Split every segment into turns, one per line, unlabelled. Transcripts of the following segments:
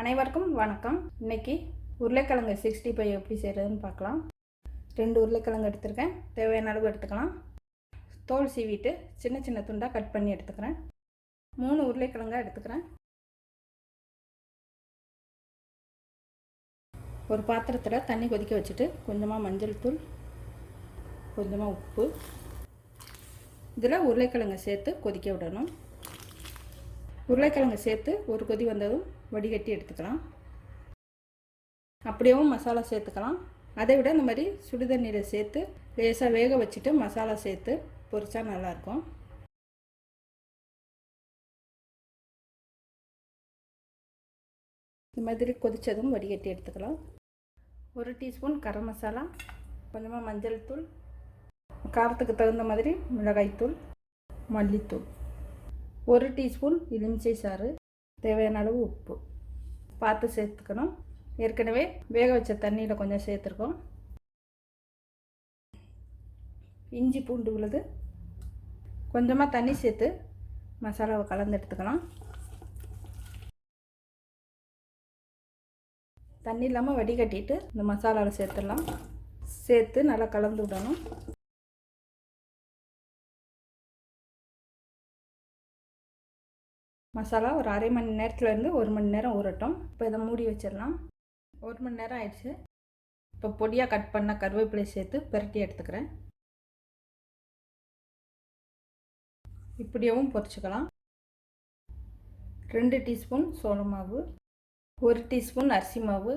அனைவருக்கும் வணக்கம். இன்னைக்கு உருளைக்கிழங்கு சிக்ஸ்டி ஃபைவ் எப்படி செய்கிறதுன்னு பார்க்கலாம். ரெண்டு உருளைக்கிழங்கு எடுத்திருக்கேன். தேவையான அளவு எடுத்துக்கலாம். தோல் சீவிட்டு சின்ன சின்ன துண்டாக கட் பண்ணி எடுத்துக்கிறேன். மூணு உருளைக்கிழங்காக எடுத்துக்கிறேன். ஒரு பாத்திரத்தில் தண்ணி கொதிக்க வச்சுட்டு கொஞ்சமாக மஞ்சள் தூள் கொஞ்சமாக உப்பு. இதில் உருளைக்கிழங்கு சேர்த்து கொதிக்க விடணும். உருளைக்கிழங்கு சேர்த்து ஒரு கொதி வந்ததும் வடிகட்டி எடுத்துக்கலாம். அப்படியேவும் மசாலா சேர்த்துக்கலாம். அதை விட இந்த மாதிரி சுடுதண்ணியில் சேர்த்து லேசாக வேக வச்சுட்டு மசாலா சேர்த்து பொரிச்சா நல்லாயிருக்கும். இந்த மாதிரி கொதித்ததும் வடிகட்டி எடுத்துக்கலாம். ஒரு டீஸ்பூன் கரம் மசாலா கொஞ்சமாக மஞ்சள் தூள் காரத்துக்கு தகுந்த மாதிரி மிளகாய்த்தூள் மல்லித்தூள். ஒரு டீஸ்பூன் எலுமிச்சை சாறு தேவையான அளவு உப்பு. பார்த்து சேர்த்துக்கணும். ஏற்கனவே வேக வச்ச தண்ணியில் கொஞ்சம் சேர்த்துருக்கோம். இஞ்சி பூண்டு உள்ளது. கொஞ்சமாக தண்ணி சேர்த்து மசாலாவை கலந்து எடுத்துக்கலாம். தண்ணி இல்லாமல் வடிகட்டிட்டு இந்த மசாலாவில் சேர்த்துடலாம். சேர்த்து நல்லா கலந்து விடணும். மசாலா ஒரு அரை மணி நேரத்துலேருந்து ஒரு மணி நேரம் ஊறட்டும். இப்போ இதை மூடி வச்சிடலாம். ஒரு மணி நேரம் ஆயிடுச்சு. இப்போ பொடியாக கட் பண்ண கருவேப்பிலை சேர்த்து பெரட்டி எடுத்துக்கிறேன். இப்படியவும் பொரிச்சுக்கலாம். ரெண்டு டீஸ்பூன் சோள மாவு ஒரு டீஸ்பூன் அரிசி மாவு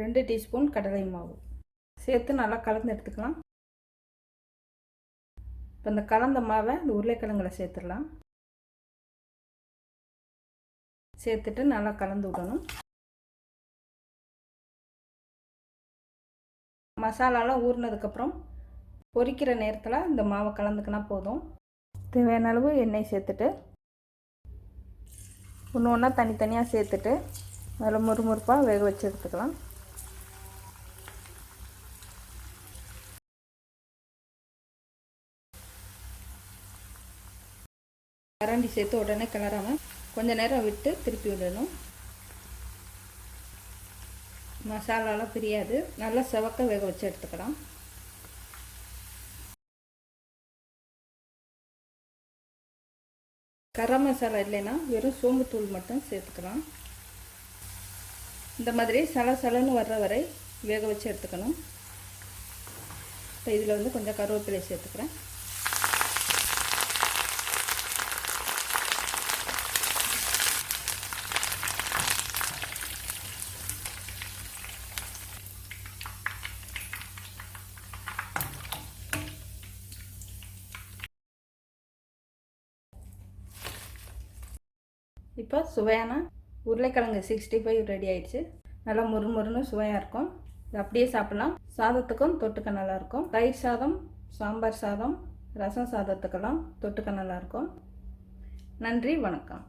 ரெண்டு டீஸ்பூன் கடலை மாவு. சேர்த்து நல்லா கலந்து எடுத்துக்கலாம். இப்போ இந்த கலந்த மாவை இந்த உருளைக்கிழங்குல சேர்த்துடலாம். சேர்த்துட்டு நல்லா கலந்து விடணும். மசாலாலாம் ஊறினதுக்கப்புறம் பொரிக்கிற நேரத்தில் இந்த மாவை கலந்துக்கினா போதும். தேவையான அளவு எண்ணெய் சேர்த்துட்டு ஒன்று ஒன்றா தனித்தனியாக சேர்த்துட்டு அதில் முறுமுறுப்பாக வேக வச்சு எடுத்துக்கலாம். கரண்டி சேர்த்து உடனே கிளறாமல் கொஞ்ச நேரம் விட்டு திருப்பி விடணும். மசாலாலாம் பிரியாது. நல்லா செவக்க வேக வச்சு எடுத்துக்கலாம். கரம் மசாலா இல்லைன்னா வெறும் சோம்புத்தூள் மட்டும் சேர்த்துக்கலாம். இந்த மாதிரி சலசலன்னு வர்ற வரை வேக வச்சு எடுத்துக்கணும். இப்போ இதில் வந்து கொஞ்சம் கருவேப்பிலை சேர்த்துக்கிறேன். இப்போ சுவையான உருளைக்கிழங்கு சிக்ஸ்டி ஃபைவ் ரெடி ஆயிடுச்சு. நல்லா முறுமுறுன்னு சுவையாக இருக்கும். இது அப்படியே சாப்பிட்லாம். சாதத்துக்கும் தொட்டுக்க நல்லாயிருக்கும் தயிர் சாதம் சாம்பார் சாதம் ரசம் சாதத்துக்கெல்லாம் தொட்டுக்க நல்லாயிருக்கும் நன்றி வணக்கம்.